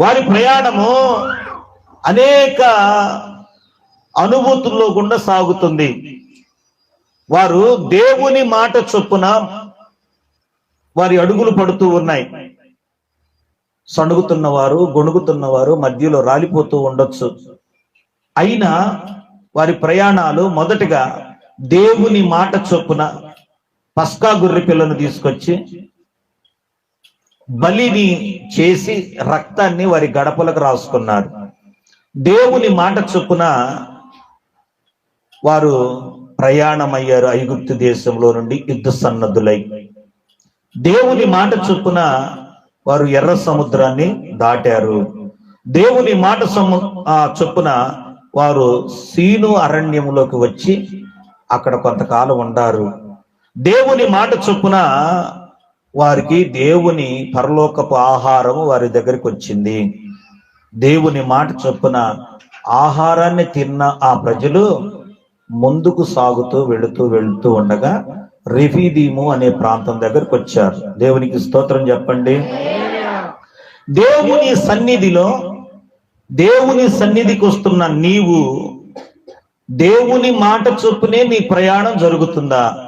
వారి ప్రయాణము అనేక అనుభూతుల్లో గుండా సాగుతుంది. వారు దేవుని మాట చొప్పున వారి అడుగులు పడుతూ ఉన్నాయి. సణుగుతున్నవారు గొణుగుతున్నవారు మధ్యలో రాలిపోతూ ఉండొచ్చు. అయినా వారి ప్రయాణాలు మొదటగా దేవుని మాట చొప్పున పస్కా గుర్రె పిల్లను తీసుకొచ్చి బలిని చేసి రక్తాన్ని వారి గడపలకు రాసుకున్నారు దేవుని మాట చొప్పున వారు ప్రయాణమయ్యారు ఐగుప్తు దేశంలో నుండి యుద్ధ సన్నద్ధులై. దేవుని మాట చొప్పున వారు ఎర్ర సముద్రాన్ని దాటారు. దేవుని మాట సము చొప్పున వారు సీను అరణ్యములోకి వచ్చి అక్కడ కొంతకాలం ఉండారు. దేవుని మాట చొప్పున వారికి దేవుని పరలోకపు ఆహారము వారి దగ్గరికి వచ్చింది. దేవుని మాట చొప్పున ఆహారాన్ని తిన్న ఆ ప్రజలు ముందుకు సాగుతూ వెళుతూ వెళుతూ ఉండగా రిఫీదీము అనే ప్రాంతం దగ్గరకు వచ్చారు. దేవునికి స్తోత్రం చెప్పండి. దేవుని సన్నిధిలో దేవుని సన్నిధికి వస్తున్న నీవు దేవుని మాట చొప్పునే నీ ప్రయాణం జరుగుతుందా?